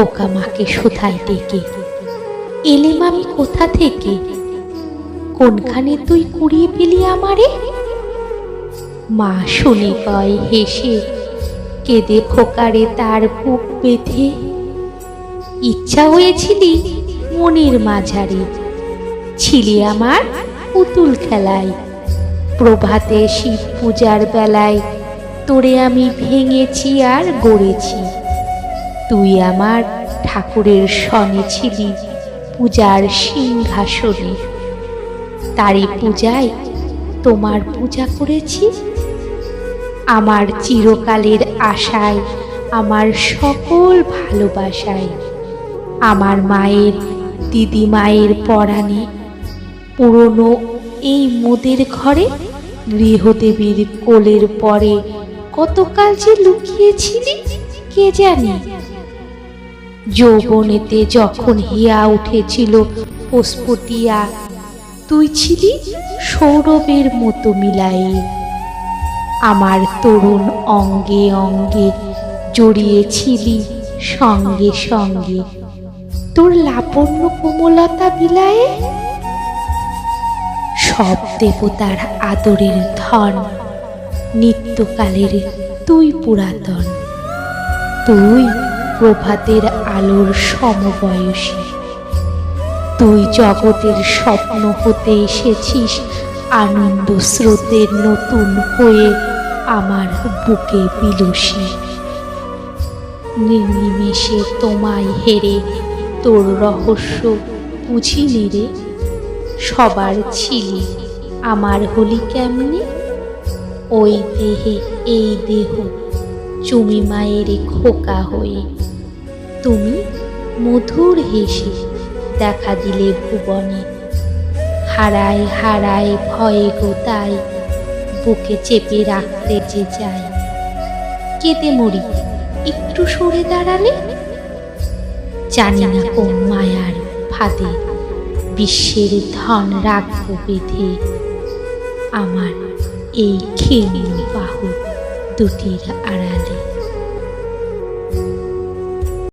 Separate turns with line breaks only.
খোকা মাকে শোধায় ডেকে এলেম আমি কোথা থেকে? কোনখানে তুই কুড়িয়ে পেলি আমারে? মা শুনে কয় হেসে, কেঁদে খোকারে তার বুক বেঁধে। ইচ্ছা হয়েছিলি মনের মাঝারে। ছিলি আমার পুতুল খেলায়। প্রভাতে শিব পূজার বেলায় তোরে আমি ভেঙেছি আর গড়েছি। তুই আমার ঠাকুরের সনে ছিলি পূজার সিংহাসনে। তারই পূজায় তোমার পূজা করেছি। আমার চিরকালের আশায়, আমার সকল ভালোবাসায়, আমার মায়ের, দিদি মায়ের পরাণে পুরনো এই মোদের ঘরে গৃহদেবীর কোলের পরে কতকাল যে লুকিয়েছিলি কে জানে? যৌবনেতে যখন হিয়া উঠেছিল পোস্পটিয়া তুই ছিলি সৌরভের মতো মিলায়ে আমার তরুণ অঙ্গে অঙ্গে জড়িয়েছিলি সঙ্গে সঙ্গে। তোর লাবণ্য কোমলতা বিলায়ে সব দেবতার আদরের ধন নিত্যকালের তুই পুরাতন। তুই প্রভাতের আলোর সমবয়সী। তুই জগতের স্বপ্ন হতে এসেছিস আনন্দ স্রোতের নতুন হয়ে আমার বুকে বিলসী। নির্নিমেষে তোমায় হেরে তোর রহস্য বুঝিনি রে। সবার ছিলি আমার হলি কেমনে? ওই দেহে, এই দেহ, চুমি মায়ের খোকা হয়ে তুমি মধুর হেসে দেখা দিলে ভুবনে। হারায় হারায় ভয়ে গোতায়, বুকে চেপে রাখতে যে যায় কেঁদে মরি, একটু সরে দাঁড়ালে? জানি না কোন মায়ার ফাঁদে বিশ্বের ধন রাখব বেঁধে। আমার এই ক্ষীণ বাহু দুটির আড়ালে।